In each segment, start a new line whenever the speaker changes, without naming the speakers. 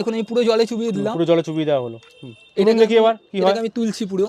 এখন আমি পুরো জলে চুবিয়ে দিলাম।
পুরো জলে চুবিয়ে দেওয়া হলো। এটা দেখি এবার কি হয়?
আমি তুলছি পুরো।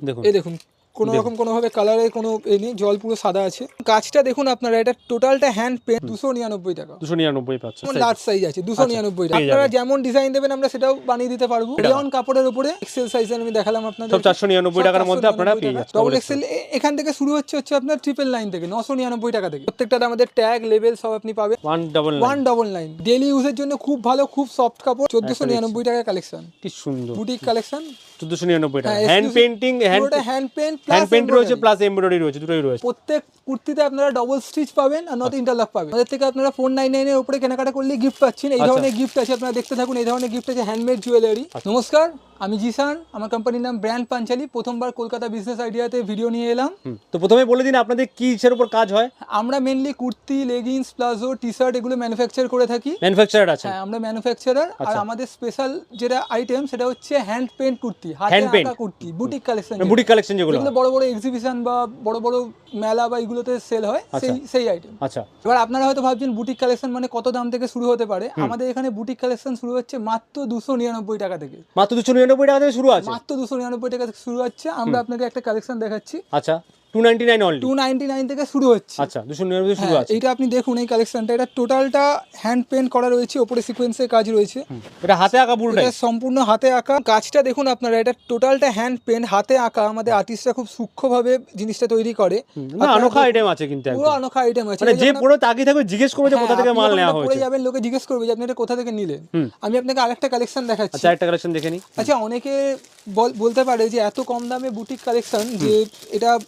দেখুন।
এই দেখুন কোনো রকম কোনোভাবে কালারের কোনো এ নেই জল পুরো সাদা আছে। কাজটা দেখুন আপনারা এটা টোটালটা হ্যান্ড পেন দুশো নিরানব্বই টাকা।
দুশো নিরানব্বই
লার্জ সাইজ আছে দুশো নিরানব্বই টাকা। আপনারা যেমন ডিজাইন দেবেন আমরা সেটাও বানিয়ে দিতে পারব। রেয়ন কাপড়ের উপরে এক্সেল সাইজ আমি দেখালাম আপনাদের।
সব চারশো নিরানব্বই টাকার মধ্যে আপনারা পেয়ে যাচ্ছেন
ডবল এক্সেল এখান থেকে শুরু হচ্ছে হচ্ছে আপনার ট্রিপল লাইন থেকে নশো নিরানব্বই টাকা থেকে। প্রত্যেকটা আমাদের ট্যাগ লেভেল সব আপনি পাবেন।
One double
one double nine daily ইউজের জন্য খুব ভালো খুব সফট কাপড় চোদ্দশো নিরানব্বই টাকার কালেকশন
কি সুন্দর।
বুটিক কালেকশন
চোদ্দশো নিরানব্বই টাকা।
হ্যাঁ,
hand painting hand
hand paint
hand paint রয়েছে প্লাস এমব্রয়ডারি রয়েছে দুটোই রয়েছে।
প্রত্যেক কুর্তিতে আপনারা ডবল স্টিচ পাবেন আর নট ইন্টারলক পাবেন। আমাদের থেকে আপনারা ফোর নাইন নাইনের উপরে কেনাকাটা করলে গিফট পাচ্ছেন। এই
আচ্ছা।
ধরনের গিফট আছে আপনারা দেখতে থাকুন এই ধরনের গিফট আছে হ্যান্ডমেড জুয়েলারি নমস্কার। আমি জিসান আমার কোম্পানির নাম ব্র্যান্ড পাঞ্চালি প্রথমবার কলকাতা বিজনেস আইডিয়াতে ভিডিও নিয়ে এলাম।
তো প্রথমে বলে দিন আপনাদের কি ইসের উপর কাজ হয়।
আমরা mainly kurti leggings palazzo T shirt এগুলো ম্যানুফ্যাকচার করে থাকি।
ম্যানুফ্যাকচারার আছে
হ্যাঁ আমরা ম্যানুফ্যাকচারার আর
আচ্ছা।
আমাদের স্পেশাল যেটা আইটেম সেটা হচ্ছে হ্যান্ড পেন্ট কুর্তি হাতে আঁকা kurti boutique collection
boutique collection যেগুলো।
যেগুলো বড় বড় এক্সিবিশন বা বড় বড় মেলা বা এগুলোতে সেল হয় সেই সেই আইটেম
আচ্ছা।
এবার আপনারা হয়তো ভাবছেন বুটিক কালেকশন মানে কত দাম থেকে শুরু হতে পারে। আমাদের এখানে বুটিক কালেকশন শুরু হচ্ছে মাত্র দুশো নিরানব্বই টাকা থেকে।
মাত্র দুশো নিরানব্বই টাকা থেকে শুরু আছে।
মাত্র দুশো নিরানব্বই টাকা থেকে শুরু হচ্ছে। আমরা আপনাকে একটা কালেকশন দেখাচ্ছি।
আচ্ছা। Two ninety nine only
two ninety nine থেকে শুরু হচ্ছে।
আচ্ছা শুরু
হ্যাঁ,
আছে।
এইটা আপনি দেখুন এই কালেকশনটা এটা টোটালটা হ্যান্ড পেন্ট করা রয়েছে ওপরে সিকোয়েন্সের কাজ রয়েছে।
এটা হাতে আঁকা পুরোটাই?
এটা সম্পূর্ণ হাতে আঁকা। কাজটা দেখুন আপনারা এটা টোটালটা হ্যান্ড পেন্ট হাতে আঁকা। আমাদের আর্টিস্টরা খুব সূক্ষ্মভাবে জিনিসটা তৈরি করে।
না অনোখা আইটেম আছে কিন্তু
পুরো অনোখা আইটেম আছে।
মানে যে পুরো থাকবে জিজ্ঞেস করবে যে
হ্যাঁ,
কোথা থেকে মাল নেওয়া
এটা পরে যাবেন লোকে জিজ্ঞেস করবে যে আপনি এটা কোথা থেকে নিলেন। আমি আপনাকে আরেকটা কালেকশন দেখাচ্ছি।
আচ্ছা একটা কালেকশন দেখে নি
আচ্ছা অনেকে বল- বলতে পারে যে এত কম দামে বুটিক কালেকশন যে এটা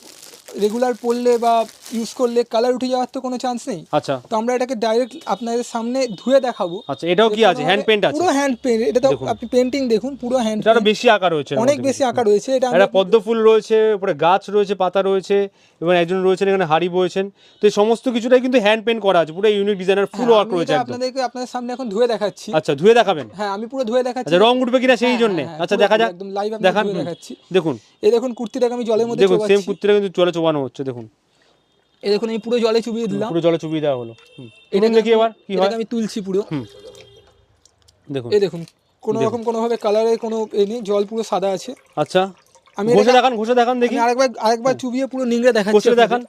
রেগুলার পরলে বা ইউজ করলে কালার উঠে যাওয়ার তো কোনো চান্স নেই।
আচ্ছা।
তো আমরা এটাকে ডাইরেক্ট আপনাদের সামনে ধুয়ে দেখাবো।
আচ্ছা এটাও কি আছে? হ্যান্ড পেন্ট আছে
পুরো হ্যান্ড পেন্ট এটা তো আপনি পেন্টিং দেখুন পুরো হ্যান্ড
এটা বেশি আঁকা রয়েছে
অনেক বেশি আঁকা রয়েছে এটা
একটা পদ্ম ফুল রয়েছে উপরে গাছ রয়েছে পাতা রয়েছে এবং একজন রয়েছেন এখানে হাড়ি বয়েছেন। তো এই সমস্ত কিছুটাই কিন্তু হ্যান্ড পেন্ট করা আছে পুরো ইউনিক ডিজাইনার ফুল ওয়ার্ক রয়েছে একদম।
আপনাদেরকে আপনাদের সামনে এখন ধুয়ে দেখাচ্ছি।
আচ্ছা ধুয়ে দেখাবেন?
হ্যাঁ আমি পুরো ধুয়ে দেখাচ্ছি।
আচ্ছা রং উঠবে কিনা সেই
হ্যাঁ,
জন্য?
হ্যাঁ,
আচ্ছা দেখা যাক।
একদম ধুয়ে
হুম।
দেখাচ্ছি।
দেখুন।
এই দেখুন কুর্তিটাকে আমি জলের মধ্যে
দেখুন সেম কুর্তিটা কিন্তু জলে চোবানো হচ্ছে দেখুন।
এই দেখুন আমি পুরো জলে চুবিয়ে দিলাম।
পুরো জলে চুবিয়ে দেওয়া হলো। তুলুন দেখি এবার কি হয়।
আমি তুলছি পুরো।
দেখুন।
এই দেখুন কোনো রকম কোনোভাবে কালারের কোনো এ নেই জল পুরো সাদা আছে।
আচ্ছা।
আমি
ঘষে দেখান ঘষে দেখান দেখি।
আরেকবার আরেকবার চুবিয়ে পুরো নিংড়ে দেখাচ্ছি
ঘষে দেখান।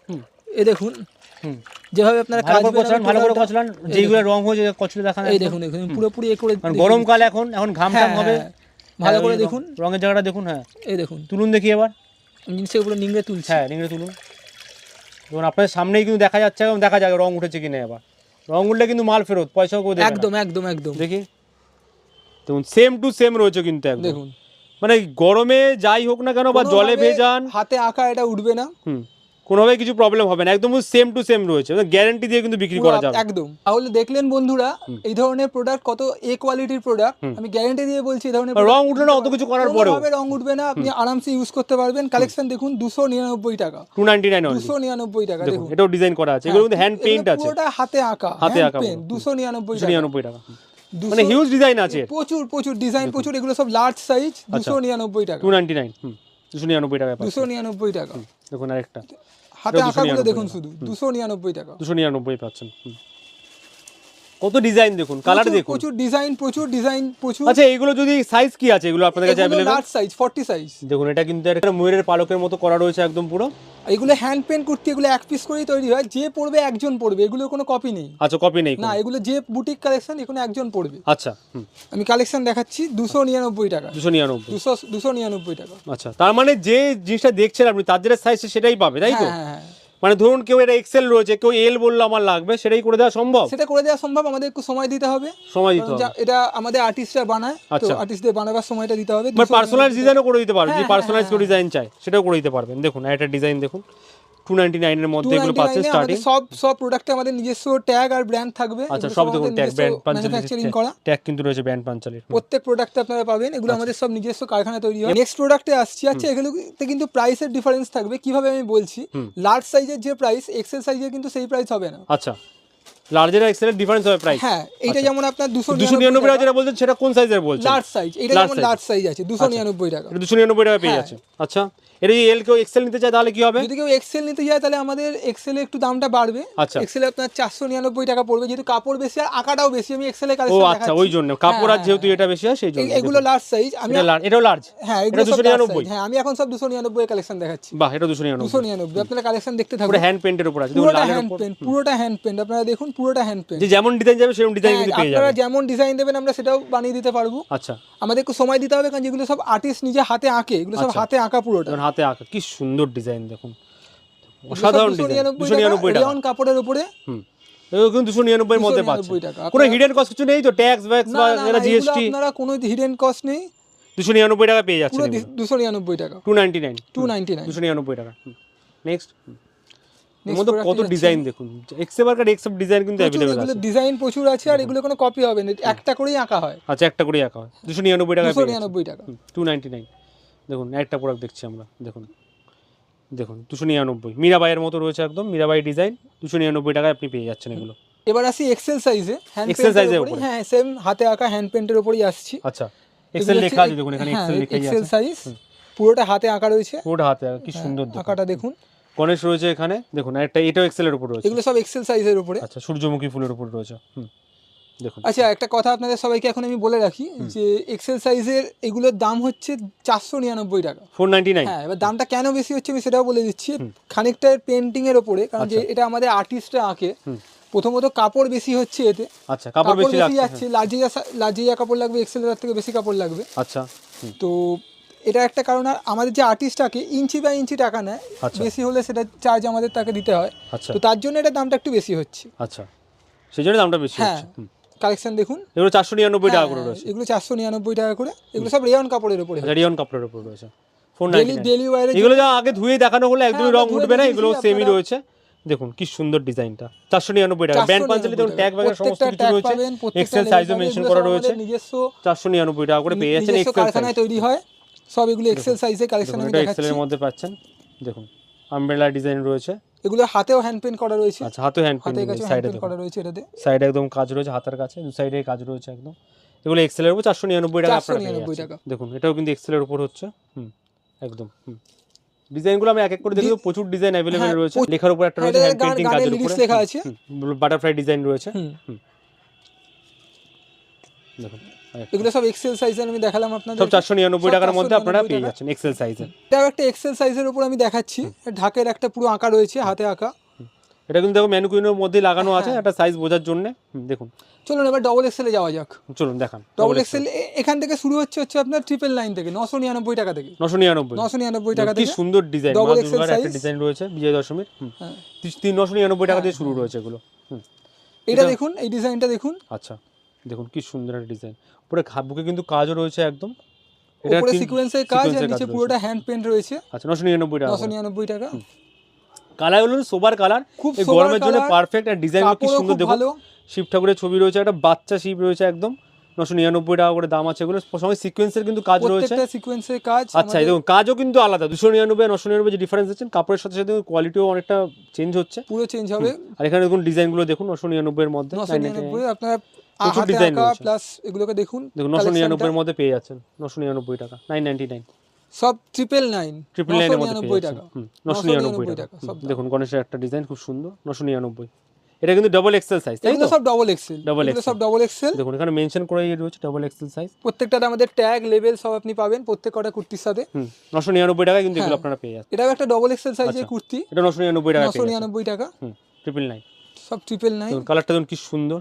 এই দেখুন। যেভাবে আপনারা কাজ
করে কচলান ভালো করে কচলান যেগুলো রং হয়েছে কচলে দেখান
এই দেখুন দেখুন আমি পুরোপুরি এ করে
গরমকাল এখন এখন ঘাম
হ্যাঁ,
টাম হবে।
হ্যাঁ, ভালো
হ্যাঁ,
করে দেখুন।
রঙের জায়গাটা দেখুন হ্যাঁ।
এই দেখুন।
তুলুন দেখি এবার।
জিনিসের উপরে নিংড়ে তুলছে।
হ্যাঁ নিংড়ে তুলুন। ধরুন আপনার সামনেই কিন্তু দেখা যাচ্ছে এবং দেখা যাবে রং উঠেছে কিনা এবার। রং উঠলে কিন্তু মাল ফেরত পয়সাও করে
একদম একদম একদম।
দেখি। দেখুন সেম টু সেম রয়েছে কিন্তু একদম।
দেখুন।
মানে গরমে যাই হোক না কেন বা জলে
কোনোভাবে
ভেজান।
হাতে আঁকা এটা উঠবে না।
হুম। কোনোভাবে কিছু প্রবলেম হবে না। একদম সেম টু সেম রয়েছে। গ্যারান্টি দিয়ে কিন্তু বিক্রি করা যাবে।
একদম। তাহলে দেখলেন বন্ধুরা এই ধরনের প্রোডাক্ট কত এ কোয়ালিটির প্রোডাক্ট আমি গ্যারান্টি দিয়ে বলছি এই ধরনের
রং উঠল না অত কিছু করার পরেও।
রং উঠবে না আপনি আরামসে ইউজ করতে পারবেন। কালেকশন দেখুন দুশো নিরানব্বই টাকা।
টু নাইনটি নাইন
দুশো নিরানব্বই টাকা
দেখুন এটাও ডিজাইন করা আছে। এগুলো কিন্তু হ্যান্ড পেইন্ট আছে।
পুরোটা হাতে আঁকা
হাতে আঁকা।
দুশো নিরানব্বই
নিরানব্বই টাকা। মানে হিউজ ডিজাইন আছে।
প্রচুর প্রচুর ডিজাইন প্রচুর এগুলো সব লার্জ সাইজ দুশো নিরানব্বই টাকা।
টু নাইনটি নাইন দুশো নিরানব্বই টাকা
দুশো নিরানব্বই টাকা।
দেখুন আরেকটা।
হাতে আঁকাগুলো দেখুন শুধু। দুশো নিরানব্বই টাকা।
দুশো নিরানব্বই পাচ্ছেন। কত ডিজাইন দেখুন কালার দেখুন।
প্রচুর ডিজাইন প্রচুর ডিজাইন প্রচুর
আচ্ছা এইগুলো যদি সাইজ কি আছে? এগুলো আপনাদের কাছে available
large size forty size
দেখুন এটা কিন্তু একটা ময়ূরের পালকের মতো করা রয়েছে একদম পুরো।
এগুলো হ্যান্ড পেন্ট করতে এগুলো এক পিস করেই তৈরি হয়। যে পড়বে একজন পড়বে এগুলো কোনো কপি নেই।
আচ্ছা কপি নেই
না এগুলো যে বুটিক কালেকশন এখানে একজন পড়বে
আচ্ছা
আমি কালেকশন দেখাচ্ছি দুশো নিরানব্বই টাকা।
দুশো নিরানব্বই।
দুশো দুশো নিরানব্বই টাকা।
আচ্ছা তার মানে যে জিনিসটা দেখছেন আপনি তার যেটা সাইজ সেটাই পাবে তাই তো?
হ্যাঁ হ্যাঁ হ্যাঁ।
মানে ধরুন কেউ এটা এক্সেল রয়েছে কেউ এল বলল আমার লাগবে সেটাই করে দেওয়া সম্ভব?
সেটা করে দেওয়া সম্ভব আমাদের একটু সময় দিতে হবে।
সময় দিতে হবে।
এটা আমাদের আর্টিস্টরা বানায় তো
আচ্ছা।
আর্টিস্টদের বানাবার সময়টা দিতে হবে।
মানে পার্সোনালাইজ ডিজাইনও করে দিতে পারবে
যে
যদি পার্সোনালাইজ ডিজাইন চাই সেটাও করে দিতে পারবেন। দেখুন একটা ডিজাইন দেখুন। টু নাইনটি নাইনের মধ্যে এগুলো পাচ্ছেন স্টার্টিং
সব সব প্রোডাক্টে আমাদের নিজস্ব ট্যাগ আর ব্র্যান্ড থাকবে।
আচ্ছা সব দেখুন ট্যাগ ব্র্যান্ড
ম্যানুফ্যাকচারিং করা।
পাঞ্চালি ট্যাগ কিন্তু রয়েছে ব্র্যান্ড পাঞ্চালির
প্রত্যেক প্রোডাক্টে আপনারা পাবেন এগুলো আমাদের সব নিজস্ব কারখানা তৈরি হয়। নেক্সট প্রোডাক্টে আসছি আচ্ছা এগুলোতে কিন্তু প্রাইসের ডিফারেন্স থাকবে। কীভাবে আমি বলছি? লার্জ সাইজের যে প্রাইস এক্সেল সাইজের কিন্তু সেই প্রাইস হবে না।
আচ্ছা। লার্জের আর এক্সেলের ডিফারেন্স হবে প্রাইস
হ্যাঁ এটা যেমন আপনার দুশো
দুশো নিরানব্বই টাকা। যেটা বলছেন সেটা কোন সাইজের বলছেন?
লার্জ সাইজ এটা যেমন লার্জ সাইজ আছে দুশো নিরানব্বই টাকা।
এটা দুশো নিরানব্বই টাকা পেয়ে
হ্যাঁ।
যাচ্ছে আচ্ছা। এটা যদি এল কেউ এক্সেল নিতে চায় তাহলে কি হবে?
যদি কেউ এক্সেল নিতে যায় তাহলে আমাদের এক্সেলে একটু দামটা বাড়বে।
আচ্ছা।
এক্সেলে আপনার চারশো নিরানব্বই টাকা পড়বে। যেহেতু কাপড় বেশি আর আঁকাটাও বেশি আমি এক্সেলে
ও
কালেকশন
আচ্ছা ওই জন্য। কাপড় আর
হ্যাঁ,
যেহেতু এটা বেশি হয় সেই জন্য
এগুলো লার্জ সাইজ আমি
এটা এটাও লার্জ
হ্যাঁ
এটা
এগুলো
দুশো
সব large
নিরানব্বই?
size। হ্যাঁ আমি এখন সব দুশো নিরানব্বই কালেকশন দেখাচ্ছি।
বাহ এটা দুশো নিরানব্বই।
দুশো নিরানব্বই আপনারা কালেকশন দেখতে
পুরো হ্যান্ড পেন্টের উপর আছে।
পুরোটা হ্যান্ড
উপর।
পুরোটা হ্যান্ড পেন্ট আপনারা দেখুন পুরোটা হ্যান্ড পেন্ট
যে যেমন ডিজাইন যাবে সেরকম ডিজাইন কিন্তু পেয়ে
আপনারা
যাবে
যেমন ডিজাইন দেবেন আমরা সেটাও বানিয়ে দিতে পারব।
আচ্ছা।
আমাদের একটু সময় দিতে হবে কারণ যেগুলো সব আর্টিস্ট নিজে হাতে আঁকে এগুলো সব
আচ্ছা।
হাতে আঁকা পুরোটা।
হাতে আঁকা কি সুন্দর ডিজাইন দেখুন। অসাধারণ ডিজাইন দুশো নিরানব্বই টাকা।
রেয়ন কাপড়ের উপরে।
হুম। কিন্তু দুশো নিরানব্বই মধ্যে পাচ্ছে।
299।
কোনো হিডেন কস্ট কিছু নেই তো ট্যাক্স ভ্যাক্স বা জিএসটি
আপনারা কোনো হিডেন কস্ট নেই।
দুশো নিরানব্বই টাকা পেয়ে যাচ্ছে
দুশো নিরানব্বই টাকা।
Two ninety nine
two ninety nine
দুশো নিরানব্বই টাকা। নেক্সট মধ্যে কত ডিজাইন দেখুন? এক্সেপ আর এক্সেপ ডিজাইন কিন্তু
এগুলো
আছে।
ডিজাইন প্রচুর আছে আর এগুলো কোনো কপি হবে না। একটা করেই আঁকা হয়।
আচ্ছা একটা করে একা হয়। দুশো নিরানব্বই টাকা
দুশো নিরানব্বই টাকা।
টু নাইনটি নাইন দেখুন একটা প্রোডাক্ট দেখছি আমরা। দেখুন দেখুন দুশো নিরানব্বই। মীরাবাইয়ের মতো রয়েছে একদম মীরাবাই ডিজাইন দুশো নিরানব্বই টাকায় আপনি পেয়ে যাচ্ছেন এগুলো।
এবার আসি এক্সেল সাইজে হ্যান্ড পেন্টের
উপরে?
হ্যাঁ সেম হাতে আঁকা হ্যান্ড পেন্টের উপরেই আসছি।
আচ্ছা এক্সেল লেখা আছে দেখুন এখানে
হ্যাঁ,
এক্সেল লেখাই
এক্সেল সাইজ পুরোটা হাতে আঁকা রয়েছে।
পুরোটা হাতে আঁকা, কি সুন্দর দেখুন।
আঁকাটা দেখুন।
গণেশ রয়েছে এখানে। দেখুন একটা এটাও এক্সেলের উপর রয়েছে।
এগুলো সব এক্সেল সাইজের উপরে।
আচ্ছা সূর্যমুখী ফুলের উপর রয়েছে। হুম দেখুন।
আচ্ছা একটা কথা আপনাদের সবাইকে এখন আমি বলে রাখি যে এক্সেল সাইজের এগুলোর দাম হচ্ছে চারশো নিরানব্বই টাকা।
ফোর নাইনটি নাইন
হ্যাঁ এবার দামটা কেন বেশি হচ্ছে আমি সেটাও বলে দিচ্ছি। খানিকটা পেন্টিং এর ওপরে কারণ যে এটা আমাদের আর্টিস্টরা আঁকে প্রথমত কাপড় বেশি হচ্ছে এতে।
আচ্ছা কাপড় বেশি লাগছে হ্যাঁ।
যাচ্ছে লার্জিয়া লার্জিয়া কাপড় লাগবে এক্সেল থেকে বেশি কাপড় লাগবে।
আচ্ছা
তো এটা একটা কারণ আর আমাদের যে আর্টিস্ট আঁকে ইঞ্চি বাই ইঞ্চি টাকা নেয়
আচ্ছা।
বেশি হলে সেটা চার্জ আমাদের তাকে দিতে হয়।
আচ্ছা।
তো তার জন্য এটা দামটা একটু বেশি হচ্ছে।
আচ্ছা। সেই জন্য দামটা বেশি
হ্যাঁ।
হচ্ছে।
কালেকশন দেখুন।
এগুলো চারশো নিরানব্বই টাকা করে
হ্যাঁ,
রয়েছে।
এগুলো চারশো নিরানব্বই টাকা করে। এগুলো সব রেয়ন কাপড়ের উপরে
রিয়ন কাপড়ের উপর রয়েছে। ফোর
ডেলি ওয়ারে
এগুলো যা আগে ধুয়ে দেখানো হলে একদমই রং উঠবে না এগুলো সেমই রয়েছে। দেখুন কি সুন্দর ডিজাইনটা। চারশো নিরানব্বই টাকা। ব্যান্ড পাঞ্চালি দেখুন ট্যাগ ব্যাগের সমস্ত কিছু রয়েছে। এক্সেল সাইজও মেনশন করা রয়েছে।
নিজস্ব
চারশো নিরানব্বই টাকা করে পেয়ে যাচ্ছেন এক্সেল
তৈরি হয়। সব এগুলো এক্সেল সাইজে কালেকশন আমি দেখাচ্ছি।
এক্সেলের মধ্যে পাচ্ছেন। দেখুন আমব্রেলা ডিজাইন রয়েছে।
এগুলো হাতেও হ্যান্ড পেন্ট করা রয়েছে।
আচ্ছা হাতে হ্যান্ড
হ্যান্ড
সাইডে
করা রয়েছে এটাতে।
সাইডে একদম কাজ রয়েছে হাতের কাছে দু সাইডে কাজ রয়েছে একদম। এগুলো এক্সেলের উপর চারশো নিরানব্বই টাকা আপনারা পেয়ে
499
যাচ্ছেন।
টাকা।
দেখুন এটাও কিন্তু এক্সেলের উপর হচ্ছে। হুম একদম হুম। ডিজাইনগুলো আমি এক এক করে দেখি প্রচুর ডিজাইন
হ্যাঁ,
রয়েছে। লেখার উপর একটা
হ্যাঁ,
রয়েছে হ্যান্ড পেন্টিং কাজের উপরে।
লেখা আছে।
বাটারফ্লাই ডিজাইন রয়েছে।
হুম।
দেখুন
এগুলো সব এক্সেল সাইজের আমি দেখালাম আপনাদের।
সব চারশো নিরানব্বই টাকার মধ্যে আপনারা পেয়ে যাচ্ছেন এক্সেল সাইজের
এটাও একটা এক্সেল সাইজের উপর আমি দেখাচ্ছি। ঢাকের একটা পুরো আঁকা রয়েছে হাতে আঁকা।
এটা কিন্তু দেখো ম্যানুকুইনের মধ্যে লাগানো আছে
হ্যাঁ।
একটা সাইজ বোঝার জন্য। দেখুন।
চলুন এবার ডবল এক্সেলে যাওয়া যাক।
চলুন দেখান।
ডবল এক্সেল এখান থেকে শুরু হচ্ছে হচ্ছে আপনার ট্রিপল নাইন থেকে নশো নিরানব্বই টাকা থেকে।
নশো নিরানব্বই।
নশো নিরানব্বই টাকা থেকে
সুন্দর ডিজাইন দুর্গার একটা ডিজাইন রয়েছে বিজয় দশমীর।
হ্যাঁ।
তিন নশো নিরানব্বই টাকা দিয়ে শুরু রয়েছে এগুলো।
এটা দেখুন এই ডিজাইনটা দেখুন।
আচ্ছা। দেখুন কি সুন্দর একটা ডিজাইন। উপরে বুকে কিন্তু কাজও রয়েছে একদম।
উপরে সিকোয়েন্সের কাজ আর নিচে পুরোটা হ্যান্ড পেন্ট রয়েছে।
আচ্ছা নশো নিরানব্বই টাকা।
নশো নিরানব্বই টাকা।
কালার হলো সোবার কালার।
খুব
গরমের জন্য পারফেক্ট আর ডিজাইন কি সুন্দর দেখুন। শিব ঠাকুরের ছবি রয়েছে একটা বাচ্চা শিব রয়েছে একদম। নশো নিরানব্বই টাকা করে দাম আছে এগুলো। সঙ্গে সিকোয়েন্সের কিন্তু কাজ রয়েছে।
সিকোয়েন্সের কাজ
আচ্ছা দেখুন কাজও কিন্তু আলাদা। দুশো নিরানব্বই আর নশো নিরানব্বই যে ডিফারেন্স আছে কাপড়ের সাথে সাথে কোয়ালিটিও অনেকটা চেঞ্জ হচ্ছে।
পুরো চেঞ্জ হবে।
আর এখানে দেখুন ডিজাইনগুলো দেখুন নশো নিরানব্বই এর মধ্যে। 999
আপনারা হাতে আঁকা প্লাস এগুলোকে দেখুন
দেখুন নশো নিরানব্বই মধ্যে পেয়ে যাচ্ছেন। নশো নিরানব্বই টাকা নাইন নাইনটি নাইন
সব ট্রিপল নাইন
ট্রিপল নাইনের মধ্যে পেয়ে যাচ্ছেন। নশো নিরানব্বই টাকা।
টাকা সব
হুম, দেখুন গণেশের একটা ডিজাইন খুব সুন্দর নশো নিরানব্বই। এটা কিন্তু ডবল এক্সেল সাইজ তাই তো?
সব ডবল এক্সেল সব ডবল এক্সেল
দেখুন এখানে মেনশন করে রয়েছে ডবল এক্সেল সাইজ
প্রত্যেকটাতে আমাদের ট্যাগ লেভেল সব আপনি পাবেন প্রত্যেক কটা কুর্তির সাথে।
কিন্তু এগুলো
হ্যাঁ।
আপনারা পেয়ে যাচ্ছেন।
এটাও একটা ডবল এক্সেল সাইজের
আচ্ছা।
কুর্তি।
এটা নশো নিরানব্বই টাকা
নশো
পেয়ে যাচ্ছেন।
নিরানব্বই টাকা।
ট্রিপল নাইন
সব ট্রিপল নাইন
কালারটা দেখুন কি সুন্দর।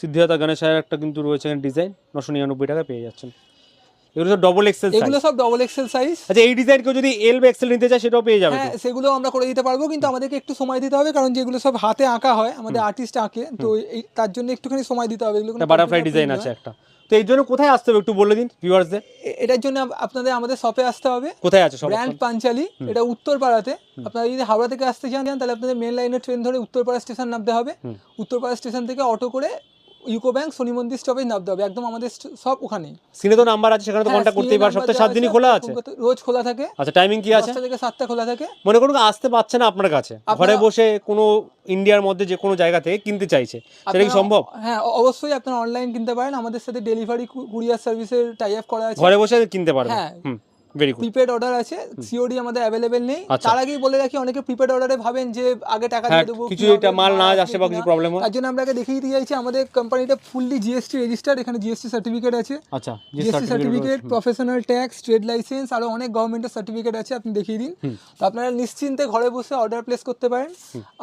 সিদ্ধিদাতা গণেশের একটা কিন্তু রয়েছে এখানে ডিজাইন নশো নিরানব্বই টাকা পেয়ে যাচ্ছেন। এগুলো সব ডবল এক্সেল
এগুলো সব ডবল এক্সেল সাইজ
আচ্ছা এই ডিজাইন কেউ যদি এল বা এক্সেল নিতে চায় সেটাও পেয়ে যাবে
হ্যাঁ সেগুলো আমরা করে দিতে পারব কিন্তু আমাদেরকে একটু সময় দিতে হবে কারণ যেগুলো সব হাতে আঁকা হয় আমাদের আর্টিস্ট আঁকে তো তার জন্য একটুখানি সময় দিতে হবে এগুলো
বাটারফ্লাই ডিজাইন আছে একটা। তো এই জন্য কোথায় আসতে হবে একটু বলে দিন ভিউয়ার্সদের
এটার জন্য আপনাদের আমাদের শপে আসতে হবে।
কোথায় আছে সব
ব্র্যান্ড পাঞ্চালি এটা উত্তরপাড়াতে আপনারা যদি হাওড়া থেকে আসতে চান তাহলে আপনাদের মেন লাইনের ট্রেন ধরে উত্তরপাড়া স্টেশন নামতে হবে। উত্তরপাড়া স্টেশন থেকে অটো করে ইউকো ব্যাংক শনি মন্দির স্টপেজ নামতে হবে। একদম আমাদের সব ওখানে।
স্ক্রিনে তো নাম্বার আছে সেখানে তো কন্ট্যাক্ট করতেই পার। সপ্তাহে সাত দিনই খোলা আছে?
রোজ খোলা থাকে।
আচ্ছা টাইমিং কি আছে?
থেকে সাতটা খোলা থাকে।
মনে করুন আসতে পারছে না আপনার কাছে। ঘরে বসে কোনো ইন্ডিয়ার মধ্যে যে কোনো জায়গা থেকে কিনতে চাইছে সেটা কি সম্ভব?
হ্যাঁ অবশ্যই আপনারা অনলাইন কিনতে পারেন। আমাদের সাথে ডেলিভারি কুরিয়ার সার্ভিসের টাই আপ করা আছে।
ঘরে বসে কিনতে পারবে।
হ্যাঁ।
Hmm very good
prepaid order আছে সিওডি আমাদের অ্যাভেলেবেল নেই।
আচ্ছা।
তার আগেই বলে রাখি অনেকে প্রিপেড অর্ডারে ভাবেন যে আগে টাকা
হ্যাঁ
দিয়ে দেবো
কিছু এটা মাল না আসে বা কিছু প্রবলেম হয়।
তার জন্য আমরা দেখিয়ে দিতে চাইছি আমাদের কোম্পানিটা ফুললি জিএসটি রেজিস্টার্ড এখানে জিএসটি সার্টিফিকেট আছে।
আচ্ছা
GST certificate professional tax trade licence আরও অনেক গভর্নমেন্টের সার্টিফিকেট আছে আপনি দেখিয়ে দিন। তো আপনারা নিশ্চিন্তে ঘরে বসে অর্ডার প্লেস করতে পারেন।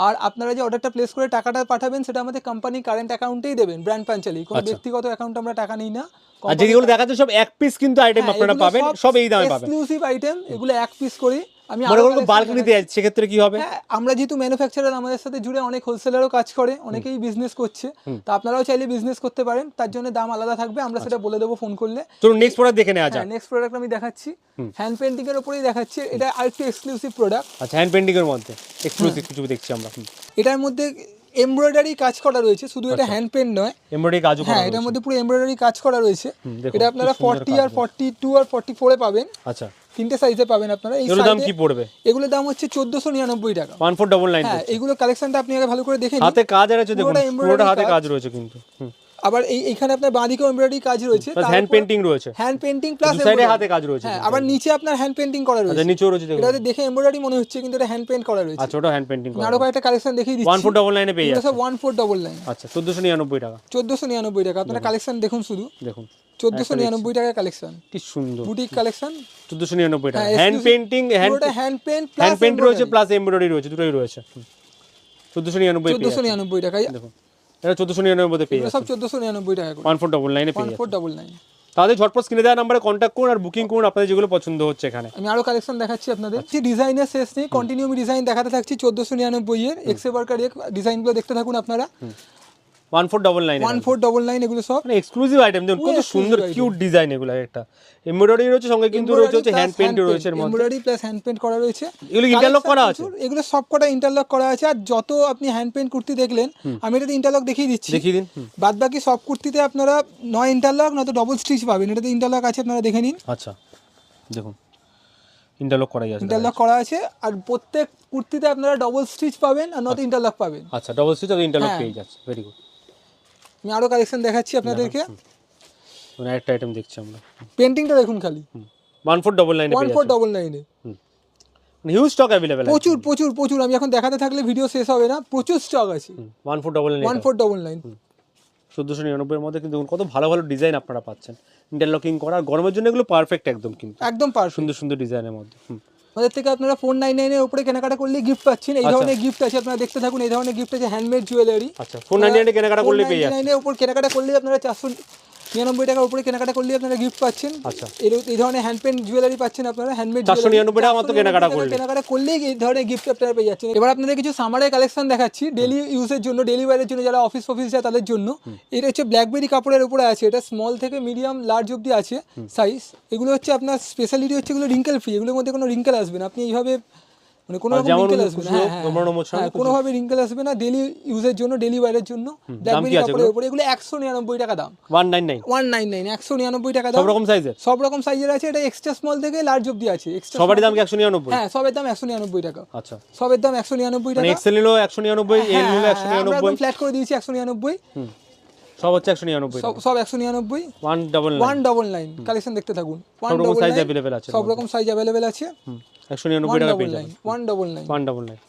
আর আপনারা যে অর্ডারটা প্লেস করে টাকাটা পাঠাবেন সেটা আমাদের কোম্পানি কারেন্ট অ্যাকাউন্টেই দেবেন ব্র্যান্ড পাঞ্চালি কোনো
আচ্ছা।
ব্যক্তিগত অ্যাকাউন্টে আমরা টাকা নিই না।
আর যেগুলো দেখাচ্ছে সব এক পিস কিন্তু আইটেম আপনারা পাবেন সব এই দামে পাবেন।
এক্সক্লুসিভ আইটেম এগুলো এক পিস করি। আমি
মনে বাল্ক নিতে যাচ্ছে সেক্ষেত্রে কি হবে?
হ্যাঁ আমরা যেহেতু ম্যানুফ্যাকচারার আমাদের সাথে জুড়ে অনেক হোলসেলারও কাজ করে অনেকেই বিজনেস করছে। তো আপনারাও চাইলে বিজনেস করতে পারেন তার জন্য দাম আলাদা থাকবে আমরা সেটা বলে দেবো ফোন করলে।
চলুন নেক্সট প্রোডাক্ট দেখে নেওয়া যাক।
হ্যাঁ নেক্সট প্রোডাক্ট আমি দেখাচ্ছি। হ্যান্ড পেন্টিং এর উপরেই দেখাচ্ছি এটা আরেকটু এক্সক্লুসিভ প্রোডাক্ট
আচ্ছা হ্যান্ড পেন্টিং এর মধ্যে। এক্সক্লুসিভ কিছু দেখছি আমরা
এটার মধ্যে এমব্রয়ডারি কাজ করা রয়েছে শুধু
আচ্ছা।
এটা হ্যান্ড পেন নয়।
এমব্রয়ডারি কাজ করা
হ্যাঁ এটার মধ্যে পুরো এমব্রয়ডারি কাজ করা রয়েছে। এটা আপনারা ফর্টি আর ফর্টি টু আর ফর্টি ফোরে পাবেন।
আচ্ছা।
তিনটে সাইজে পাবেন আপনারা। এই
এগুলোর দাম কি পড়বে?
এগুলোর দাম হচ্ছে চোদ্দশো নিরানব্বই টাকা।
ওয়ান ফোর ডবল নাইন
হ্যাঁ এগুলো কালেকশনটা আপনি আগে ভালো করে দেখে নিন।
হাতে কাজ আর আছে দেখুন
পুরোটা
হাতে
কাজ।
কাজ রয়েছে কিন্তু।
আবার এই এইখানে আপনার বাঁদিকেও এমব্রয়ডারি কাজ রয়েছে
হ্যান্ড পেন্টিং রয়েছে।
হ্যান্ড পেন্টিং প্লাস
সাইডে হাতে কাজ রয়েছে
হ্যাঁ আবার নিচে আপনার হ্যান্ড পেন্টিং করা
আচ্ছা
রয়েছে।
নিচেও রয়েছে দেখুন
এটাতে দেখে এমব্রয়ডারি মনে হচ্ছে কিন্তু এটা হ্যান্ড পেন্ট করা রয়েছে।
আচ্ছা ওটা হ্যান্ড পেন্টিং
আমি আরও কয়েকটা কালেকশন দেখিয়ে দিচ্ছি।
ফোর ডবল নাইনে পেয়ে যাচ্ছে
ডবল নাইন
আচ্ছা চোদ্দোশো নিরানব্বই টাকা।
চোদ্দশো নিরানব্বই টাকা আপনার কালেকশন দেখুন শুধু।
দেখুন।
চোদ্দশো নিরানব্বই টাকার কালেকশন
কি সুন্দর।
বুটিক কালেকশন
চোদ্দোশো নিরানব্বই টাকা।
হ্যাঁ,
hand painting hand
hand
hand
plus
paint রয়েছে প্লাস এমব্রয়ডারি রয়েছে দুটোই রয়েছে। চোদ্দোশো নিরানব্বই পেয়ে
চোদ্দশো
যাচ্ছে।
নিরানব্বই টাকায়
দেখুন। এটা চোদ্দোশো মধ্যে পেয়ে
সব চোদ্দশো নিরানব্বই টাকা করে।
ওয়ান ফোর ডবল নাইনে পেয়ে
ওয়ান
যাচ্ছে
ফোর ডবল নাইন।
তাহলে ঝটপট স্ক্রিনে দেওয়া নাম্বারে কন্ট্যাক্ট করুন আর বুকিং করুন আপনাদের যেগুলো পছন্দ হচ্ছে এখানে।
আমি আরও কালেকশন দেখাচ্ছি আপনাদের। যে ডিজাইনের শেষ নেই কন্টিনিউ আমি ডিজাইন দেখাতে থাকছি চোদ্দশো নিরানব্বই এর এক্সে ওয়ার্কার ডিজাইনগুলো দেখতে থাকুন আপনারা। এগুলো সব?
মানে এক্সক্লুসিভ আইটেম দেখুন কত সুন্দর
item।
কিউট ডিজাইন এগুলো একটা। এমব্রয়ডারি রয়েছে সঙ্গে কিন্তু রয়েছে হচ্ছে হ্যান্ড পেন্ট রয়েছে এর মধ্যে।
এমব্রয়ডারি প্লাস হ্যান্ড পেন্ট করা রয়েছে।
এগুলো ইন্টারলক করা আছে
এগুলো সব ইন্টারলক করা আছে। আর যত আপনি হ্যান্ড কুর্তি দেখলেন আমি এটাতে ইন্টারলক দেখিয়ে দিচ্ছি।
দেখিয়ে দিন
বাদ বাকি সব কুর্তিতে আপনারা নয় ইন্টারলক নয়তো ডবল স্টিচ পাবেন। এটাতে ইন্টারলক আছে আপনারা দেখে নিন।
আচ্ছা দেখুন। ইন্টারলক করাই আছে
ইন্টারলক করা আছে আর প্রত্যেক কুর্তিতে আপনারা ডবল স্টিচ পাবেন আর নয়তো ইন্টারলক পাবেন।
আচ্ছা ডবল সুইচ আর ইন্টারলক
হ্যাঁ।
পেয়ে যাচ্ছে। ভেরি গুড
আমি আরও কালেকশন দেখাচ্ছি আপনাদেরকে।
মানে একটা আইটেম দেখছি আমরা।
পেন্টিংটা দেখুন খালি।
ওয়ান ফোর ডবল নাইনে
ওয়ান ফোর ডবল নাইনে
হিউজ স্টক অ্যাভেলেবেল
প্রচুর প্রচুর প্রচুর। আমি এখন দেখাতে থাকলে ভিডিও শেষ হবে না। প্রচুর স্টক আছে।
One four double
one
nine
four double nine
চোদ্দোশো নিরানব্বইয়ের মধ্যে কিন্তু দেখুন কত ভালো ভালো ডিজাইন আপনারা পাচ্ছেন। ইন্টারলকিং করা গরমের জন্য এগুলো পারফেক্ট একদম কিন্তু।
একদম পারফেক্ট
সুন্দর সুন্দর ডিজাইনের মধ্যে। হুম।
আমাদের থেকে আপনারা ফোর নাইন নাইনের উপরে কেনাকাটা করলে গিফট পাচ্ছেন। এই
আচ্ছা।
ধরনের গিফট আছে আপনারা দেখতে থাকুন এই ধরনের গিফট আছে হ্যান্ডমেড জুয়েলারি
আচ্ছা ফোর নাইন নাইনে কেনাকাটা করলে পেয়ে যাচ্ছে
নাইনের উপর কেনাকাটা করলে আপনারা চারশো নিরানব্বই টাকার উপরে কেনাকাটা করলে আপনারা গিফট পাচ্ছেন।
আচ্ছা।
এই ধরনের হ্যান্ড পেন্ট জুয়েলারি পাচ্ছেন আপনারা হ্যান্ডমেড
499 টাকা মাত্র কেনাকাটা করলে।
কেনাকাটা করলেই এই ধরনের গিফট আপনারা পেয়ে যাচ্ছেন। এবার আপনাদের কিছু সামারের কালেকশন দেখাচ্ছি ডেলি ইউজের জন্য ডেলি ওয়ারের জন্য যারা অফিস অফিস যায় তাদের জন্য। এটা হচ্ছে ব্ল্যাকবেরি কাপড়ের উপরে আছে এটা স্মল থেকে মিডিয়াম লার্জ অব্দি আছে সাইজ এগুলো হচ্ছে আপনার স্পেশালিটি হচ্ছে এগুলো রিঙ্কেল ফ্রি এগুলোর মধ্যে কোনো রিঙ্কেল আসবে না। আপনি এইভাবে মানে কোনো রকম রিঙ্কেল আসবে না। হ্যাঁ, হ্যাঁ, হ্যাঁ, কোনোভাবে রিঙ্কেল আসবে না। ডেলি ইউজের জন্য ডেলি ওয়ারের জন্য ব্ল্যাকবেরি কাপড়ের উপরে এগুলো একশো নিরানব্বই টাকা দাম।
One nine nine
one nine nine একশো নিরানব্বই টাকা দাম।
সব রকম সাইজের
সব রকম সাইজের আছে এটা এক্সট্রা স্মল থেকে লার্জ অব্দি আছে।
সবারই দাম একশো নিরানব্বই?
হ্যাঁ সবের দাম একশো নিরানব্বই টাকা।
আচ্ছা।
সবের দাম একশো নিরানব্বই
মানে
টাকা।
এক্সেল নিলো একশো নিরানব্বই এল নিলো একশো নিরানব্বই।
ফ্ল্যাট করে দিয়েছি একশো নিরানব্বই।
সব হচ্ছে একশো নিরানব্বই
সব একশো নিরানব্বই।
One double
one double nine collection দেখতে থাকুন। ওয়ান
সব রকম
ডবল
সাইজ অ্যাভেলেবেল আছে
সব রকম সাইজ অ্যাভেলেবেল আছে।
একশো নিরানব্বই টাকা পেয়ে যাবেন।
One double nine.
One double nine.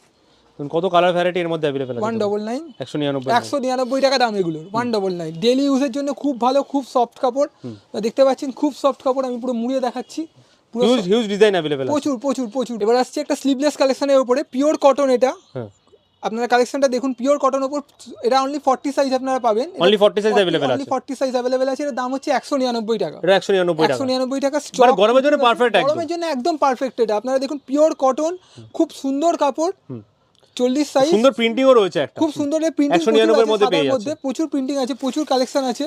কত কালার ভ্যারাইটি এর মধ্যে অ্যাভেলেবেল আছে?
টাকা। দাম এগুলোর। ডেলি ইউজের জন্য খুব ভালো খুব সফট কাপড়। দেখতে পাচ্ছেন খুব সফট কাপড় আমি পুরো মুড়িয়ে দেখাচ্ছি।
হিউজ হিউজ ডিজাইন অ্যাভেলেবেল
প্রচুর প্রচুর প্রচুর। এবার আসছে একটা স্লিভলেস কালেকশনের উপরে। পিওর কটন এটা।
হ্যাঁ।
আপনারা কালেকশনটা দেখুন পিওর কটন উপর এটা অনলি ফর্টি সাইজ আপনারা পাবেন।
অনলি ফর্টি সাইজ অ্যাভেলেবেল আছে।
ফর্টি সাইজ অ্যাভেলেবেল আছে এর দাম হচ্ছে একশো নিরানব্বই টাকা।
এটা একশো নিরানব্বই টাকা।
একশো নিরানব্বই টাকা
মানে গরমের জন্য পারফেক্ট একদম।
গরমের জন্য একদম পারফেক্ট এটা। আপনারা দেখুন পিওর কটন খুব সুন্দর কাপড়। চল্লিশ সাইজ
সুন্দর প্রিন্টিংও রয়েছে একটা।
খুব সুন্দর প্রিন্টিং
মধ্যে
প্রচুর প্রিন্টিং আছে প্রচুর কালেকশন আছে।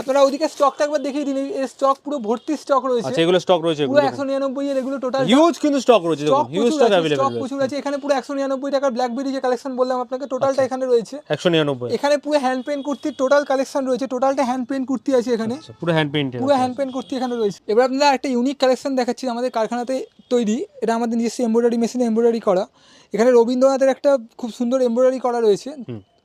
আপনারা ওদিকে স্টকটা একবার দেখিয়ে দিন এই স্টক পুরো ভর্তি স্টক রয়েছে।
আচ্ছা এগুলো স্টক রয়েছে
পুরো একশো নিরানব্বই এর এগুলো টোটাল
হিউজ কিন্তু স্টক রয়েছে দেখুন হিউজ স্টক
প্রচুর আছে। এখানে পুরো একশো নিরানব্বই টাকার ব্ল্যাকবেরি যে কালেকশন বললাম আপনাকে টোটালটা এখানে রয়েছে।
একশো নিরানব্বই।
এখানে পুরো হ্যান্ড কুর্তির টোটাল কালেকশন রয়েছে টোটালটা হ্যান্ড পেন্ট কুর্তি আছে এখানে।
আচ্ছা, পুরো হ্যান্ড পেন্টেড
পুরো হ্যান্ড কুর্তি এখানে রয়েছে। এবার আপনারা একটা ইউনিক কালেকশন দেখাচ্ছি আমাদের কারখানাতে তৈরি। এটা আমাদের নিজস্ব এমব্রয়ডারি মেশিনে এমব্রয়ডারি করা। এখানে রবীন্দ্রনাথের একটা খুব সুন্দর এমব্রয়ডারি করা রয়েছে।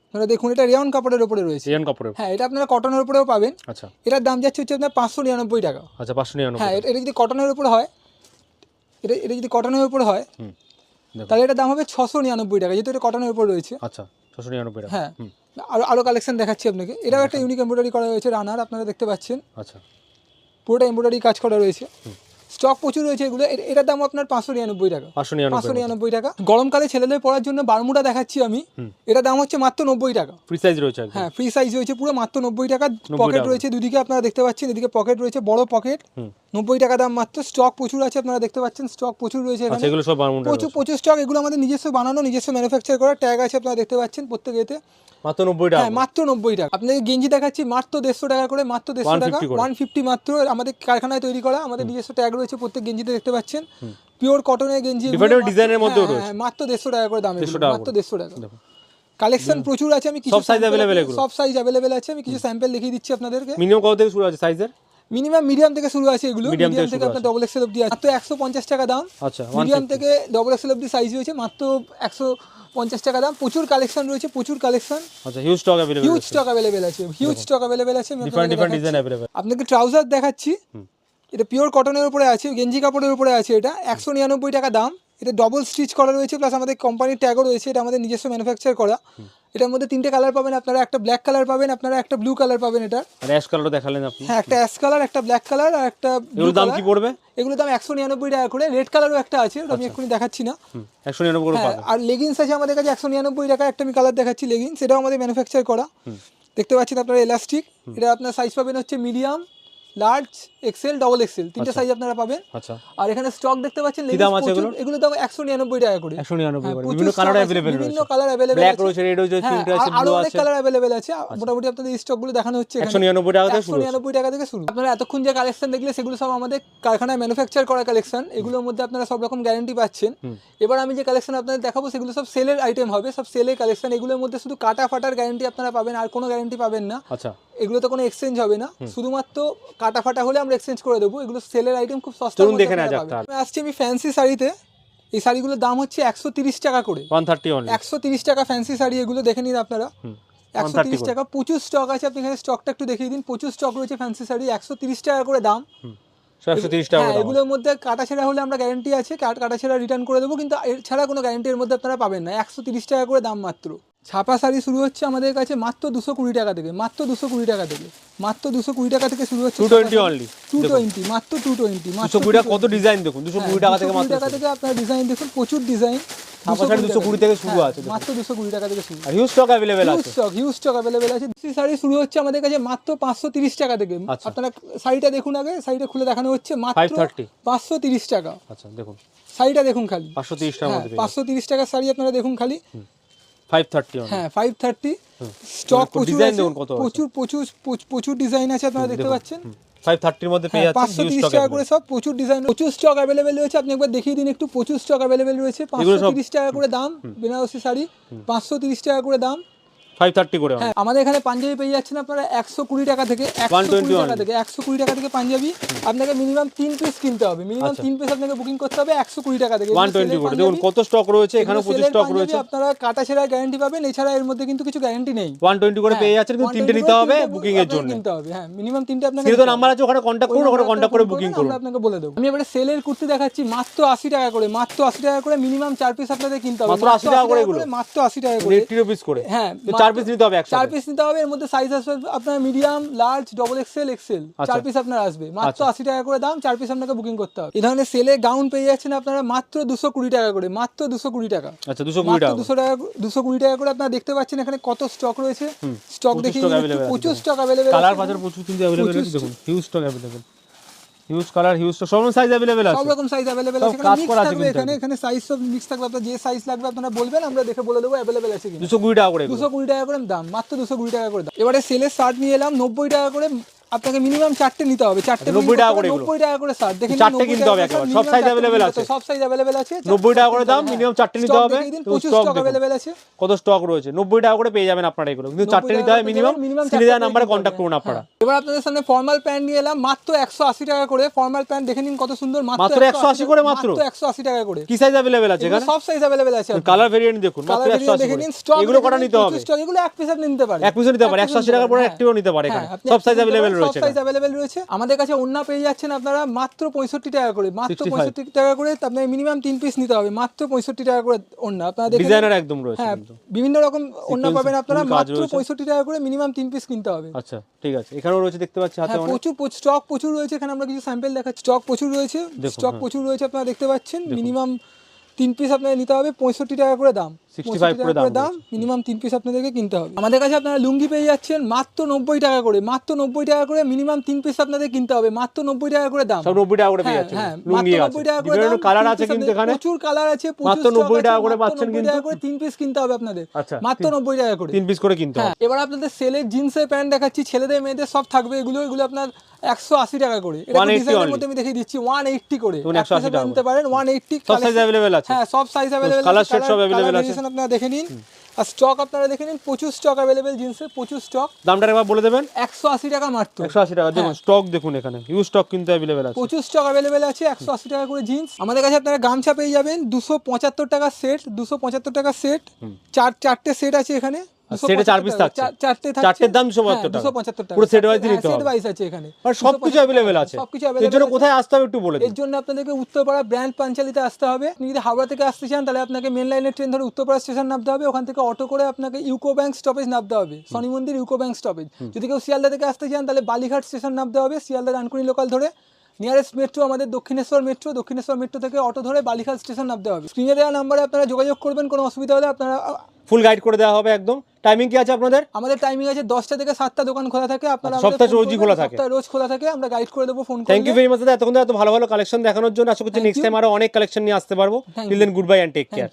আপনারা দেখুন এটা রেয়ন কাপড়ের উপরে রয়েছে।
সিজন কাপড়ের
হ্যাঁ এটা আপনারা কটনের উপরেও পাবেন।
আচ্ছা।
এটার দাম যাচ্ছে হচ্ছে আপনার পাঁচশো নিরানব্বই টাকা।
আচ্ছা পাঁচশো নিরানব্বই
হ্যাঁ এটা এটা যদি কটনের উপরে হয় এটা এটা যদি কটনের উপরে হয় তাহলে এটার দাম হবে ছশো নিরানব্বই টাকা যেহেতু এটা কটনের উপর রয়েছে।
আচ্ছা ছশো নিরানব্বই টাকা।
হ্যাঁ। আরও আরও কালেকশন দেখাচ্ছি আপনাকে। এটাও একটা ইউনিক এমব্রয়ডারি করা রয়েছে রানার আপনারা দেখতে পাচ্ছেন।
আচ্ছা।
পুরোটা এমব্রয়ডারি কাজ করা রয়েছে। স্টক প্রচুর রয়েছে এগুলো। এটার দাম আপনার পাঁচশো নিরানব্বই টাকা।
পাঁচশো নিরানব্বই
টাকা। গরমকালে ছেলেদের পড়ার জন্য বারমুডা দেখাচ্ছি আমি। এটার দাম হচ্ছে মাত্র নব্বই টাকা।
ফ্রি সাইজ রয়েছে
হ্যাঁ ফ্রি সাইজ রয়েছে পুরো মাত্র নব্বই টাকা। পকেট রয়েছে দুদিকে আপনারা দেখতে পাচ্ছেন। এদিকে পকেট রয়েছে বড় পকেট নব্বই টাকা দাম মাত্র। স্টক প্রচুর আছে আপনারা দেখতে পাচ্ছেন। স্টক প্রচুর রয়েছে
আচ্ছা এগুলো সব
প্রচুর প্রচুর স্টক এগুলো আমাদের নিজস্ব বানানো নিজস্ব ম্যানুফ্যাকচার করা ট্যাগ আছে আপনারা দেখতে পাচ্ছেন প্রত্যেক এতে
মাত্র নব্বই টাকা।
হ্যাঁ মাত্র নব্বই টাকা। আপনাকে গেঞ্জি দেখাচ্ছি মাত্র দেড়শো টাকা করে মাত্র দেড়শো টাকা। ওয়ান ফিফটি মাত্র আমাদের কারখানায় তৈরি করা আমাদের নিজস্ব ট্যাগ রয়েছে প্রত্যেক গেঞ্জিতে দেখতে পাচ্ছেন। পিওর কটনের গেঞ্জি মাত্র-
এর মধ্যেও
হ্যাঁ, মাত্র দেড়শো টাকা করে দাম এগুলো,
150 টাকা
মাত্র দেড়শো টাকা কালেকশন প্রচুর আছে আমি কিছু sample
available
সব সাইজ অ্যাভেলেবেল আছে আমি কিছু স্যাম্পল দেখিয়ে দিচ্ছি আপনাদেরকে।
মিনিমাম কত থেকে শুরু আছে সাইজের
মিনিমাম মিডিয়াম থেকে শুরু আছে এগুলো। মিডিয়াম
থেকে
আপনার ডবল এক্সেল অব্দি আছে। মাত্র একশো পঞ্চাশ টাকা দাম।
আচ্ছা
মিডিয়াম থেকে ডবল এক্সেল অব্দি সাইজ রয়েছে মাত্র একশো পঞ্চাশ টাকা দাম। প্রচুর কালেকশন রয়েছে প্রচুর কালেকশন
আচ্ছা huge stock available
huge stock available আছে হিউজ স্টক অ্যাভেলেবেল আছে
ডিফারেন্ট ডিজাইন অ্যাভেলেবল
আপনাকে ট্রাউজার দেখাচ্ছি। এটা পিওর কটনের উপরে আছে গেঞ্জি কাপড়ের উপরে আছে এটা একশো নিরানব্বই টাকা দাম। এটা ডবল স্টিচ করা রয়েছে প্লাস আমাদের কোম্পানির ট্যাগও রয়েছে এটা আমাদের নিজস্ব ম্যানুফ্যাকচার করা। এটার মধ্যে তিনটে কালার পাবেন আপনারা একটা ব্ল্যাক কালার পাবেন আপনারা একটা ব্লু কালার পাবেন এটা
অ্যাশ কালারও দেখালেন আপনি।
হ্যাঁ একটা অ্যাশ কালার একটা ব্ল্যাক কালার আর একটা
এগুলোর দাম কি পড়বে?
এগুলোর দাম একশো নিরানব্বই টাকা করে রেড কালারও একটা আছে ওটা আমি এক্ষুনি দেখাচ্ছি না।
একশো নিরানব্বই
হ্যাঁ, আর লেগিংস আছে আমাদের কাছে একশো নিরানব্বই টাকা একটা আমি কালার দেখাচ্ছি লেগিংস এটাও আমাদের ম্যানুফ্যাকচার করা। দেখতে পাচ্ছেন আপনারা এলাস্টিক এটা আপনার সাইজ পাবেন হচ্ছে medium large XL double XL তিনটে সাইজ আপনারা পাবেন।
আচ্ছা।
আর এখানে স্টক দেখতে পাচ্ছেন
দাম আছে? এগুলোর?
দাম একশো নিরানব্বই টাকা করে।
একশো নিরানব্বই
হ্যাঁ,
করে। বিভিন্ন কালার
আছে,
অ্যাভেলেবেল
বিভিন্ন
রয়েছে।
কালার অ্যাভেলেবেল
ব্ল্যাক রয়েছে রেড রয়েছে
হ্যাঁ
পিঙ্ক আছে
আর- আরও
ব্লু
অনেক কালার অ্যাভেলেবেল আছে। মোটামুটি আপনাদের স্টকগুলো দেখানো হচ্ছে এখানে।
নিরানব্বই টাকা থেকে শুরু
নিরানব্বই টাকা থেকে শুরু। আপনারা এতক্ষণ যে কালেকশন দেখলে সেগুলো সব আমাদের কারখানায় ম্যানুফ্যাকচার করা কালেকশন এগুলোর মধ্যে আপনারা সব রকম গ্যারান্টি পাচ্ছেন। এবার আমি যে কালেকশন আপনাদের দেখাবো সেগুলো সব সেলের আইটেম হবে। সব সেলের কালেকশন এগুলোর মধ্যে শুধু কাটা ফাটার গ্যারান্টি আপনারা পাবেন আর কোনো গ্যারান্টি পাবেন না।
আচ্ছা।
এগুলোতে কোনো এক্সচেঞ্জ হবে না। শুধুমাত্র কাটা ফাটা হলে আমরা এক্সচেঞ্জ করে দেবো। এগুলো সেলের আইটেম খুব সস্তা
দেখে
আসছি আমি ফ্যান্সি শাড়িতে। এই শাড়িগুলোর দাম হচ্ছে একশো তিরিশ টাকা করে। একশো তিরিশ টাকা ফ্যান্সি শাড়ি এগুলো দেখে নিন আপনারা। একশো তিরিশ টাকা প্রচুর স্টক আছে। আপনি এখানে স্টকটা একটু দেখিয়ে দিন। প্রচুর স্টক রয়েছে ফ্যান্সি শাড়ি একশো তিরিশ টাকা করে দাম। হ্যাঁ
দাম।
এগুলোর মধ্যে কাটা ছেঁড়া হলে আমরা গ্যারান্টি আছে। কাট- কাটা ছেঁড়া রিটার্ন করে দেবো কিন্তু এর ছাড়া কোনো গ্যারান্টি এর মধ্যে আপনারা পাবেন না। একশো তিরিশ টাকা করে দাম মাত্র। ছাপা শাড়ি শুরু হচ্ছে আমাদের কাছে মাত্র দুশো কুড়ি টাকা থেকে মাত্র দুশো কুড়ি টাকা থেকে মাত্র দুশো কুড়ি টাকা থেকে শুরু হচ্ছে
220 only।
টু টোয়েন্টি মাত্র টু টোয়েন্টি
দুশো কুড়ি টাকা কত ডিজাইন দেখুন দুশো কুড়ি টাকা থেকে মাত্র
টাকা থেকে আপনার ডিজাইন দেখুন প্রচুর ডিজাইন
ছাপা শাড়ি 220 থেকে শুরু আছে দেখুন।
মাত্র দুশো কুড়ি টাকা থেকে শুরু।
Huge stock available
huge stock huge stock available আছে। দেশি শাড়ি শুরু হচ্ছে আমাদের কাছে মাত্র পাঁচশো তিরিশ টাকা থেকে।
আচ্ছা।
আপনারা শাড়িটা দেখুন আগে শাড়িটা খুলে দেখানো হচ্ছে মাত্র
530
পাঁচশো তিরিশ টাকা।
আচ্ছা দেখুন।
শাড়িটা দেখুন খালি।
পাঁচশো তিরিশ টাকার
হ্যাঁ পাঁচশো তিরিশ টাকার শাড়ি আপনারা দেখুন খালি।
অনলি
হ্যাঁ ফাইভ থার্টি স্টক প্রচুর
কত আছে।
প্রচুর প্রচুর প্রচুর- প্রচুর ডিজাইন আছে আপনারা দেখতে পাচ্ছেন।
ফাইভ থার্টির মধ্যে পেয়ে
হ্যাঁ
যাচ্ছেন
পাঁচশো তিরিশ টাকা করে সব প্রচুর ডিজাইন প্রচুর স্টক অ্যাভেলেবেল রয়েছে। আপনি একবার দেখিয়ে দিন একটু প্রচুর স্টক অ্যাভেলেবেল রয়েছে। পাঁচশো তিরিশ টাকা করে দাম বেনারসি শাড়ি পাঁচশো তিরিশ টাকা করে দাম।
ফাইভ থার্টি করে
হ্যাঁ আমাদের এখানে পাঞ্জাবি পেয়ে যাচ্ছেন আপনারা একশো কুড়ি টাকা থেকে একশো কুড়ি টাকা থেকে একশো কুড়ি টাকা থেকে পাঞ্জাবি। আপনাকে মিনিমাম তিন পিস কিনতে হবে। মিনিমাম
আচ্ছা।
তিন পিস আপনাকে বুকিং করতে হবে একশো কুড়ি টাকা থেকে।
ওয়ান টোয়েন্টি
সেলের
করে। দেখুন কত স্টক রয়েছে এখানে প্রচুর স্টক রয়েছে।
আপনারা কাটা ছেঁড়া গ্যারান্টি পাবেন। এছাড়া এর মধ্যে কিন্তু কিছু গ্যারান্টি নেই।
ওয়ান টোয়েন্টি করে পেয়ে যাচ্ছেন কিন্তু তিনটে নিতে হবে বুকিং এর জন্য।
হবে। হ্যাঁ মিনিমাম তিনটে আপনাকে
সিরিজ নাম্বার আছে ওখানে কন্ট্যাক্ট করুন ওখানে কন্ট্যাক্ট করে বুকিং করুন
আপনাকে বলে দেবো। আমি এবারে সেলের কুর্তি দেখাচ্ছি মাত্র আশি টাকা করে মাত্র আশি টাকা করে মিনিমাম চার পিস আপনাদের কিনতে হবে।
মাত্র 80 টাকা করে এগুলো?
মাত্র আশি টাকা করে। হ্যাঁ
চার পিস নিতে হবে
চার পিস নিতে হবে এর মধ্যে সাইজ আসবে আপনার medium large double XL XL
আচ্ছা।
চার পিস আপনার আসবে। মাত্র আশি টাকা করে দাম চার পিস আপনাকে বুকিং করতে হবে। এই ধরনের সেলে গাউন পেয়ে যাচ্ছেন আপনারা মাত্র দুশো কুড়ি টাকা করে মাত্র দুশো কুড়ি টাকা।
আচ্ছা দুশো কুড়ি
মাত্র
টাকা
দুশো টাকা দুশো কুড়ি টাকা করে আপনারা দেখতে পাচ্ছেন এখানে কত স্টক রয়েছে। স্টক দেখে প্রচুর স্টক অ্যাভেলেবেল
কালার বাজার প্রচুর কিন্তু অ্যাভেলেবেল দেখুন huge stock available huge colour huge সব সাইজ অ্যাভেলেবেল
সব রকম সাইজ অ্যাভেলেবেল আছে।
কাজ করা আছে
এখানে এখানে সাইজ সব মিক্স থাকবে। আপনার যে সাইজ লাগবে আপনারা বলবেন আমরা দেখে বলে দেবো অ্যাভেলেবেল আছে কিনা।
দুশো কুড়ি টাকা করে এগুলো।
দুশো কুড়ি টাকা করে দাম মাত্র দুশো কুড়ি টাকা করে দাম। এবারে সেলের শার্ট নিয়ে এলাম নব্বই টাকা করে আপনাকে মিনিমাম চারটে নিতে হবে। চারটে
90 টাকা করে।
নব্বই টাকা করে শার্ট দেখেন
চারটে কিনতে হবে একেবারে, সব size available আছে।
সব সাইজ অ্যাভেলেবেল আছে
নব্বই টাকা করে দাম মিনিমাম চারটে নিতে হবে।
প্রচুর
স্টক
অ্যাভেলেবেল আছে।
কত স্টক রয়েছে? নব্বই টাকা করে পেয়ে যাবেন আপনারা এগুলো। কিন্তু
90
চারটে নিতে
টাকা
হয় মিনিমাম স্ক্রিনে দেওয়া নাম্বারে কন্ট্যাক্ট করুন আপনারা।
হ্যাঁ। এবার আপনাদের সামনে ফর্মাল প্যান্ট নিয়ে এলাম মাত্র একশো আশি টাকা করে ফর্মাল প্যান্ট দেখে নিন কত সুন্দর
মাত্র 180 করে মাত্র?
একশো আশি টাকা করে।
কি সাইজ অ্যাভেলেবেল আছে এখানে?
সব সাইজ অ্যাভেলেবেল আছে
কালার ভেরিয়েন্ট দেখুন মাত্র একশো আশি এগুলো কটা নিতে হবে?
স্টক এগুলো এক পিস আপনি নিতে পারেন।
এক পিসও নিতে পারে একশো আশি টাকার পরে। একটিও নিতে পারে
হ্যাঁ,
এখানে। সব সাইজ অ্যাভেলেবেল
পারেন,
রয়েছে
সাইজ অ্যাভেলেবেল রয়েছে। আমাদের কাছে ওন্না পেয়ে যাচ্ছেন আপনারা মাত্র পঁয়ষট্টি টাকা করে মাত্র
65
পঁয়ষট্টি টাকা করে আপনার মিনিমাম পিস নিতে হবে মাত্র পঁয়ষট্টি টাকা করে ওন্না আপনারা দেখে
ডিজাইনার একদম রয়েছে
হ্যাঁ বিভিন্ন রকম ওন্না পাবেন আপনারা মাত্র
রয়েছে।
পঁয়ষট্টি টাকা করে মিনিমাম তিন পিস কিনতে হবে।
আচ্ছা ঠিক আছে। এখানেও রয়েছে দেখতে পাচ্ছি হাতে
হ্যাঁ
অনেক।
প্রচুর স্টক প্রচুর রয়েছে। এখানে আমরা কিছু স্যাম্পল দেখাচ্ছি। স্টক প্রচুর রয়েছে। স্টক
হ্যাঁ।
প্রচুর রয়েছে আপনারা দেখতে পাচ্ছেন। মিনিমাম তিন পিস আপনাদের নিতে হবে পঁয়ষট্টি টাকা করে দাম।
65
65
করে দাম
দাম মিনিমাম তিন পিস আপনাদেরকে কিনতে হবে। আমাদের কাছে আপনারা লুঙ্গি পেয়ে যাচ্ছেন মাত্র নব্বই টাকা করে মাত্র নব্বই টাকা করে মিনিমাম তিন পিস আপনাদের কিনতে হবে মাত্র নব্বই টাকা করে দাম।
সব টাকা করে পেয়ে
হ্যাঁ হ্যাঁ
লুঙ্গি আছে।
90 টাকা করে
বিভিন্ন কালার আছে কিন্তু এখানে।
প্রচুর কালার আছে
মাত্র 90 টাকা করে পাচ্ছেন
90 টাকা করে তিন পিস কিনতে হবে আপনাদের। মাত্র
তিন-
নব্বই টাকা করে।
তিন পিস করে কিনতে
হ্যাঁ
হবে।
এবার আপনাদের সেলের জিন্সের প্যান্ট দেখাচ্ছি ছেলেদের মেয়েদের সব থাকবে। এগুলো এগুলো আপনার একশো আশি টাকা করে। এটা ডিজাইনের মধ্যে আমি দেখিয়ে দিচ্ছি ওয়ান এইটটি করে।
দেখুন,
এক
180 টাকা
নিতে পারেন ওয়ান এইটটি
সব সাইজ অ্যাভেলেবেল আছে।
হ্যাঁ সব সাইজ
সব available আছে।
আপনারা দেখে নিন। আর স্টক আপনারা দেখে নিন প্রচুর স্টক অ্যাভেলেবেল জিন্সের প্রচুর স্টক
দামটা একবার বলে দেবেন?
একশো আশি টাকা মাত্র।
একশো আশি টাকা। দেখুন স্টক দেখুন এখানে। হিউজ স্টক কিন্তু অ্যাভেলেবেল আছে।
প্রচুর স্টক অ্যাভেলেবেল আছে একশো আশি টাকা করে জিন্স। আমাদের কাছে আপনারা গামছা পেয়ে যাবেন দুশো পঁচাত্তর টাকা সেট দুশো পঁচাত্তর টাকা সেট চার চারটে সেট আছে এখানে।
সেটে চার piece থাকছে?
চারটে
চারটের দাম 275 টাকা।
দুশো পঁচাত্তর টাকা।
পুরো set wise নিতে
সেট ওয়াইজ আছে এখানে।
আর সবকিছু অ্যাভেলেবেল আছে।
সবকিছু
এর জন্য কোথায় আসতে হবে একটু বলে দিন।
এর জন্য আপনাদেরকে উত্তরপাড়া ব্র্যান্ড পাঞ্চালিতে আসতে হবে। আপনি যদি হাওড়া থেকে আসতে চান তাহলে আপনাকে মেন লাইনের ট্রেন ধরে উত্তরপাড়া স্টেশন নামতে হবে। ওখান থেকে অটো করে আপনাকে ইউকো ব্যাংক স্টপেজ নামতে হবে। শনি মন্দির ইউকো ব্যাংক স্টপেজ যদি কেউ শিয়ালদা থেকে আসতে চান তাহলে বালিঘাট স্টেশন নামতে হবে। শিয়ালদা ডানকুনি লোকাল ধরে। নিয়ারেস্ট মেট্রো আমাদের দক্ষিণেশ্বর মেট্রো দক্ষিণেশ্বর মেট্রো থেকে অটো ধরে বালিঘাট স্টেশন নামতে হবে। স্ক্রিনে দেওয়া নাম্বারে আপনারা যোগাযোগ করবেন। কোনো অসুবিধা হলে আপনারা
ফুল গাইড করে দেওয়া হবে একদম। টাইমিং কি আছে আপনাদের?
আমাদের টাইমিং আছে দশটা থেকে সাতটা দোকান খোলা থাকে আপনারা
সপ্তাহে রোজই খোলা থাকে?
সপ্তাহে রোজ খোলা থাকে আমরা গাইড করে দেবো phone
thank you very much দাদা। এতক্ষণ এত ভালো ভালো কালেকশন দেখানোর জন্য আশা করছি নেক্সট টাইম আরও অনেক কালেকশন নিয়ে আসতে পারব। Till then good bye and take care